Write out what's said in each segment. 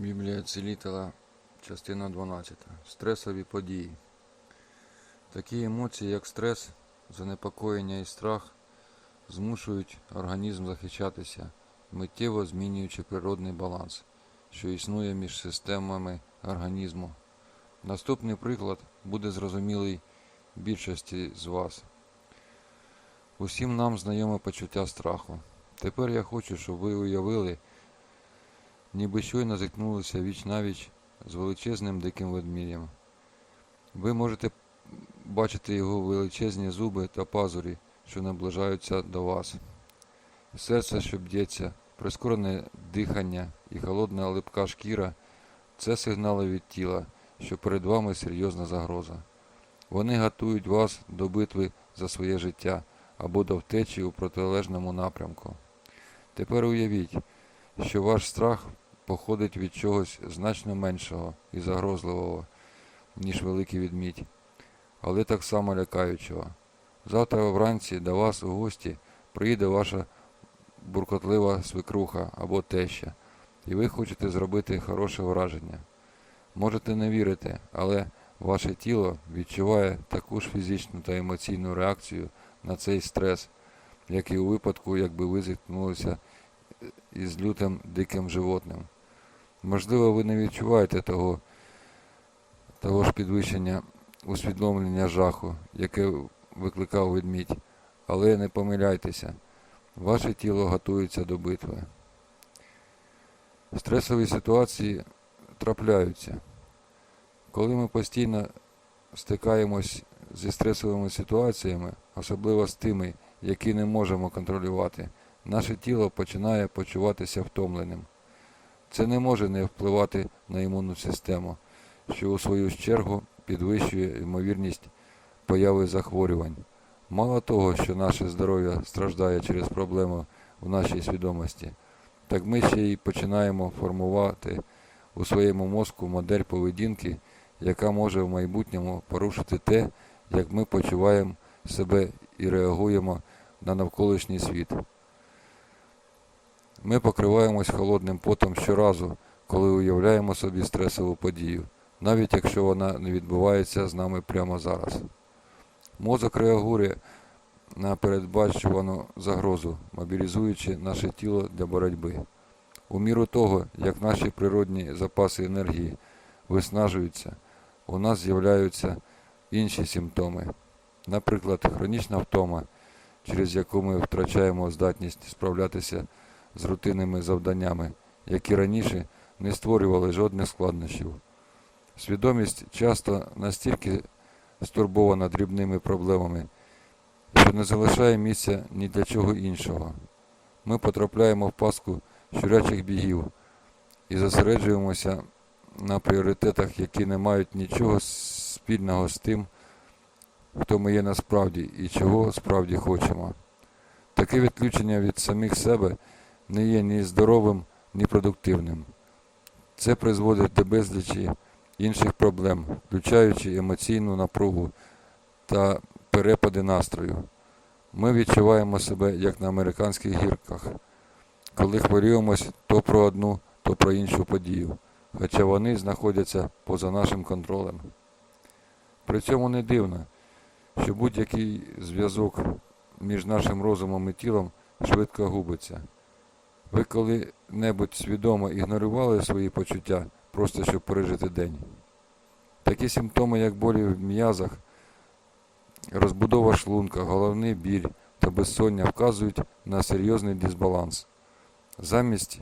Біблія цілітела, частина 12. Стресові події. Такі емоції, як стрес, занепокоєння і страх, змушують організм захищатися, миттєво змінюючи природний баланс, що існує між системами організму. Наступний приклад буде зрозумілий більшості з вас. Усім нам знайоме почуття страху. Тепер я хочу, щоб ви уявили, ніби щойно зіткнулися віч навіч з величезним диким ведмідем. Ви можете бачити його величезні зуби та пазурі, що наближаються до вас. Серце, що б'ється, прискорене дихання і холодна липка шкіра це сигнали від тіла, що перед вами серйозна загроза. Вони готують вас до битви за своє життя або до втечі у протилежному напрямку. Тепер уявіть, що ваш страх походить від чогось значно меншого і загрозливого, ніж великий відмідь, але так само лякаючого. Завтра вранці до вас у гості приїде ваша буркотлива свекруха або теща, і ви хочете зробити хороше враження. Можете не вірити, але ваше тіло відчуває таку ж фізичну та емоційну реакцію на цей стрес, як і у випадку, якби ви зіткнулися із лютим диким животним. Можливо, ви не відчуваєте того, того ж підвищення усвідомлення жаху, яке викликав ведмідь, але не помиляйтеся, ваше тіло готується до битви. Стресові ситуації трапляються. Коли ми постійно стикаємось зі стресовими ситуаціями, особливо з тими, які не можемо контролювати, наше тіло починає почуватися втомленим. Це не може не впливати на імунну систему, що у свою чергу підвищує ймовірність появи захворювань. Мало того, що наше здоров'я страждає через проблеми в нашій свідомості, так ми ще й починаємо формувати у своєму мозку модель поведінки, яка може в майбутньому порушити те, як ми почуваємо себе і реагуємо на навколишній світ. Ми покриваємось холодним потом щоразу, коли уявляємо собі стресову подію, навіть якщо вона не відбувається з нами прямо зараз. Мозок реагує на передбачувану загрозу, мобілізуючи наше тіло для боротьби. У міру того, як наші природні запаси енергії виснажуються, у нас з'являються інші симптоми, наприклад, хронічна втома, через яку ми втрачаємо здатність справлятися з рутинними завданнями, які раніше не створювали жодних складнощів. Свідомість часто настільки стурбована дрібними проблемами, що не залишає місця ні для чого іншого. Ми потрапляємо в паску щурячих бігів і зосереджуємося на пріоритетах, які не мають нічого спільного з тим, хто ми є насправді і чого справді хочемо. Таке відключення від самих себе не є ні здоровим, ні продуктивним. Це призводить до безлічі інших проблем, включаючи емоційну напругу та перепади настрою. Ми відчуваємо себе як на американських гірках, коли хвилюємось то про одну, то про іншу подію, хоча вони знаходяться поза нашим контролем. При цьому не дивно, що будь-який зв'язок між нашим розумом і тілом швидко губиться. Ви коли-небудь свідомо ігнорували свої почуття, просто щоб пережити день. Такі симптоми, як болі в м'язах, розбудова шлунка, головний біль та безсоння вказують на серйозний дисбаланс. Замість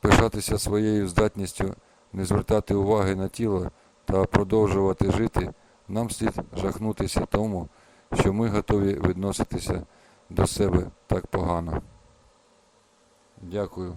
пишатися своєю здатністю не звертати уваги на тіло та продовжувати жити, нам слід жахнутися тому, що ми готові відноситися до себе так погано. Дякую.